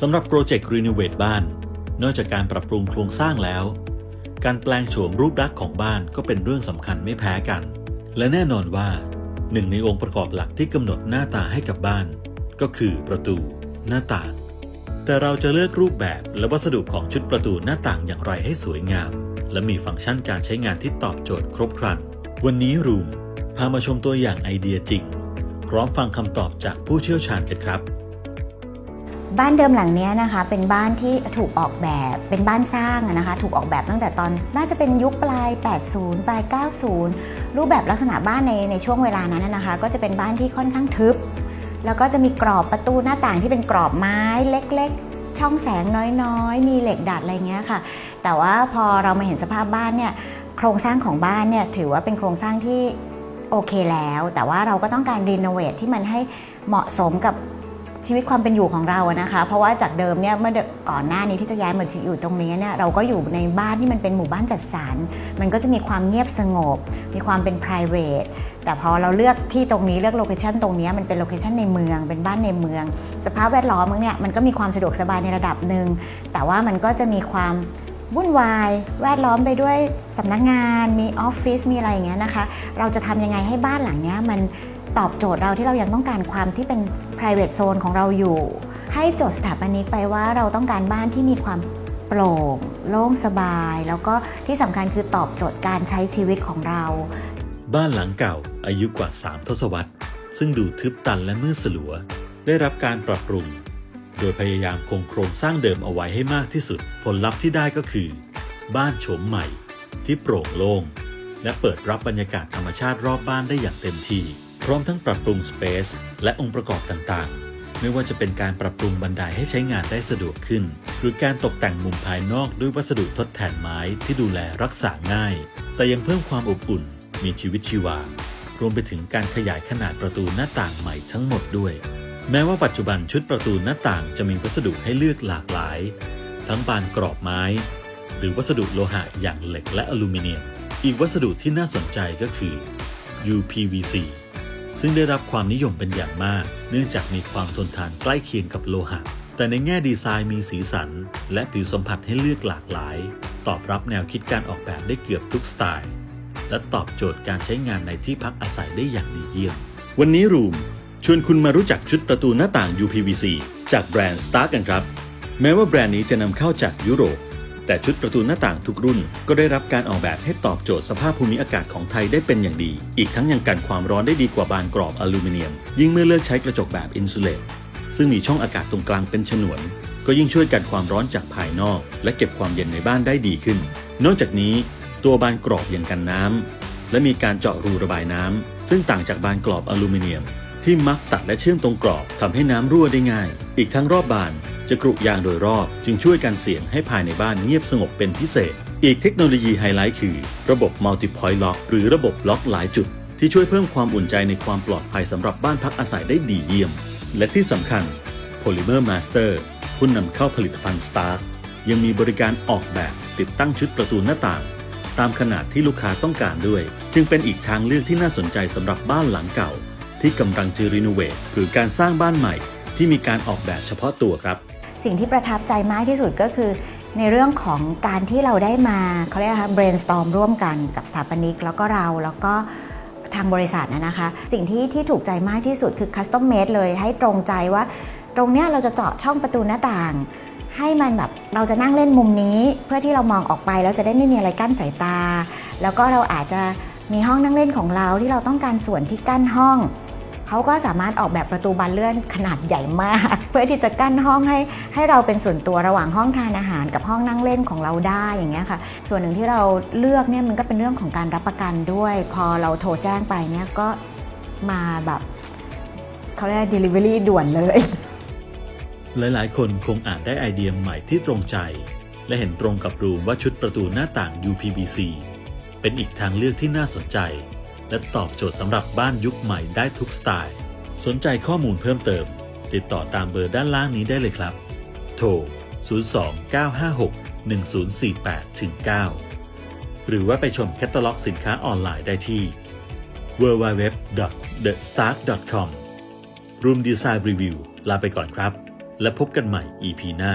สำหรับโปรเจกต์รีโนเวทบ้าน นอกจากการปรับปรุงโครงสร้างแล้ว การแปลงโฉมรูปลักษณ์ของบ้านก็เป็นเรื่องสำคัญไม่แพ้กัน และแน่นอนว่าหนึ่งในองค์ประกอบหลักที่กำหนดหน้าตาให้กับบ้าน ก็คือประตู หน้าต่าง แต่เราจะเลือกรูปแบบและวัสดุของชุดประตูหน้าต่างอย่างไรให้สวยงาม และมีฟังก์ชันการใช้งานที่ตอบโจทย์ครบครัน วันนี้รูมพามาชมตัวอย่างไอเดียจริง พร้อมฟังคำตอบจากผู้เชี่ยวชาญกันครับ บ้านเดิมหลังนี้นะคะ เป็นบ้านที่ถูกออกแบบเป็นบ้านสร้างนะคะ ถูกออกแบบตั้งแต่ตอนน่าจะเป็นยุคปลาย 80 ปลาย 90 รูปแบบลักษณะบ้านในในช่วงเวลานั้นนะคะ ก็จะเป็นบ้านที่ค่อนข้างทึบ แล้วก็จะมีกรอบประตูหน้าต่างที่เป็นกรอบไม้เล็กๆ ช่องแสงน้อยๆ มีเหล็กดัดอะไรเงี้ยค่ะ แต่ว่าพอเรามาเห็นสภาพบ้านเนี่ยโครงสร้างของบ้านเนี่ยถือว่าเป็นโครงสร้างที่โอเคแล้ว แต่ว่าเราก็ต้องการรีโนเวทที่มันให้เหมาะสมกับ ชีวิตความเป็นอยู่ของเราอะนะคะ เพราะว่าจากเดิมเนี่ยเมื่อก่อนหน้านี้ที่จะย้ายมาอยู่ตรงนี้เนี่ยเราก็อยู่ในบ้านที่มันเป็นหมู่บ้านจัดสรรมันก็จะมีความเงียบสงบ มีความเป็น p r i v a t แต่พอเราเลือกที่ตรงนี้เลือกโลเคชันตรงนี้มันเป็นโลเคชันในเมืองเป็นบ้านในเมือง สภาพแวดล้อมเนี่ยมันก็มีความสะดวกสบายในระดับหนึ่งแต่ว่ามันก็จะมีความวุ่นวาย แวดล้อมไปด้วยสำนักงาน มีออฟฟิศมีอะไรอย่างเงี้ยนะคะ เราจะทำยังไงให้บ้านหลังเนี้ยมัน ตอบโจทย์เราที่เรายังต้องการความที่เป็น private zone ของเราอยู่ ให้โจทย์สถาปนิกไปว่าเราต้องการบ้านที่มีความโปร่งโล่งสบาย แล้วก็ที่สำคัญคือตอบโจทย์การใช้ชีวิตของเรา บ้านหลังเก่าอายุกว่า 3 ทศวรรษ ซึ่งดูทึบตันและมืดสลัว ได้รับการปรับปรุง โดยพยายามคงโครงสร้างเดิมเอาไว้ให้มากที่สุด ผลลัพธ์ที่ได้ก็คือ บ้านโฉมใหม่ ที่โปร่งโล่งและเปิดรับบรรยากาศธรรมชาติรอบบ้านได้อย่างเต็มที่ พร้อมทั้งปรับปรุงสเปซและองค์ประกอบต่างๆ ไม่ว่าจะเป็นการปรับปรุงบันไดให้ใช้งานได้สะดวกขึ้น หรือการตกแต่งมุมภายนอกด้วยวัสดุทดแทนไม้ที่ดูแลรักษาง่าย แต่ยังเพิ่มความอบอุ่น มีชีวิตชีวา รวมไปถึงการขยายขนาดประตูหน้าต่างใหม่ทั้งหมดด้วย แม้ว่าปัจจุบันชุดประตูหน้าต่างจะมีวัสดุให้เลือกหลากหลาย ทั้งบานกรอบไม้ หรือวัสดุโลหะอย่างเหล็กและอลูมิเนียม อีกวัสดุที่น่าสนใจก็คือ UPVC ซึ่งได้รับความนิยมเป็นอย่างมาก เนื่องจากมีความทนทานใกล้เคียงกับโลหะ แต่ในแง่ดีไซน์มีสีสัน และผิวสัมผัสให้เลือกหลากหลาย ตอบรับแนวคิดการออกแบบได้เกือบทุกสไตล์ และตอบโจทย์การใช้งานในที่พักอาศัยได้อย่างดีเยี่ยม วันนี้รูมชวนคุณมารู้จักชุดประตูหน้าต่าง UPVC จากแบรนด์ Stark กันครับ แม้ว่าแบรนด์นี้จะนำเข้าจากยุโรป แต่ชุดประตูหน้าต่างทุกรุ่นก็ได้รับการออกแบบให้ตอบโจทย์สภาพภูมิอากาศของไทยได้เป็นอย่างดี อีกทั้งยังกันความร้อนได้ดีกว่าบานกรอบอลูมิเนียม ยิ่งเมื่อเลือกใช้กระจกแบบอินซูเลตซึ่งมีช่องอากาศตรงกลางเป็นฉนวน ก็ยิ่งช่วยกันความร้อนจากภายนอก และเก็บความเย็นในบ้านได้ดีขึ้น นอกจากนี้ ตัวบานกรอบยังกันน้ำและมีการเจาะรูระบายน้ำซึ่งต่างจากบานกรอบอลูมิเนียม ที่มักตัดและเชื่อมตรงกรอบทำให้น้ำรั่วได้ง่าย อีกทั้งรอบบานจะกรุยางโดยรอบ จึงช่วยกันเสียงให้ภายในบ้านเงียบสงบเป็นพิเศษ อีกเทคโนโลยีไฮไลท์คือ ระบบ Multi Point Lock หรือระบบล็อกหลายจุด ที่ช่วยเพิ่มความอุ่นใจในความปลอดภัยสำหรับบ้านพักอาศัยได้ดีเยี่ยม และที่สำคัญ Polymer Master ผู้นำเข้าผลิตภัณฑ์ Stark ยังมีบริการออกแบบติดตั้งชุดประตูหน้าต่าง ตามขนาดที่ลูกค้าต้องการด้วย จึงเป็นอีกทางเลือกที่น่าสนใจสำหรับบ้านหลังเก่า ที่กำลังจะรีโนเวทหรือการสร้างบ้านใหม่ ที่มีการออกแบบเฉพาะตัวครับ สิ่งที่ประทับใจมากที่สุดก็คือ ในเรื่องของการที่เราได้มาเขาเรียกว่า brainstorm ร่วมกันกับสถาปนิกแล้วก็เราแล้วก็ทางบริษัทนะนะคะ สิ่งที่ที่ถูกใจมากที่สุดคือ custom made เลยให้ตรงใจว่า ตรงเนี้ยเราจะเจาะช่องประตูหน้าต่าง ให้มันแบบเราจะนั่งเล่นมุมนี้ เพื่อที่เรามองออกไปแล้วจะได้ไม่มีอะไรกั้นสายตา แล้วก็เราอาจจะมีห้องนั่งเล่นของเราที่เราต้องการส่วนที่กั้นห้อง เขาก็สามารถออกแบบประตูบานเลื่อนขนาดใหญ่มาก เพื่อที่จะกั้นห้องให้ให้เราเป็นส่วนตัวระหว่างห้องทานอาหารกับห้องนั่งเล่นของเราได้อย่างเงี้ยค่ะ ส่วนหนึ่งที่เราเลือกเนี่ยมันก็เป็นเรื่องของการรับประกันด้วย พอเราโทรแจ้งไปเนี่ยก็มาแบบเขาเรียก delivery ด่วนเลย หลายๆ คนคงอาจได้ไอเดียใหม่ที่ตรงใจ และเห็นตรงกับรูมว่าชุดประตูหน้าต่าง UPVC เป็นอีกทางเลือกที่น่าสนใจ และตอบโจทย์สำหรับบ้านยุคใหม่ได้ทุกสไตล์ สนใจข้อมูลเพิ่มเติม ติดต่อตามเบอร์ด้านล่างนี้ได้เลยครับ โทร 029561048-9 หรือว่าไปชมแคตตาล็อกสินค้าออนไลน์ได้ที่ www.thestark.com รูมดีไซน์รีวิวลาไปก่อนครับ และพบกันใหม่ EP หน้า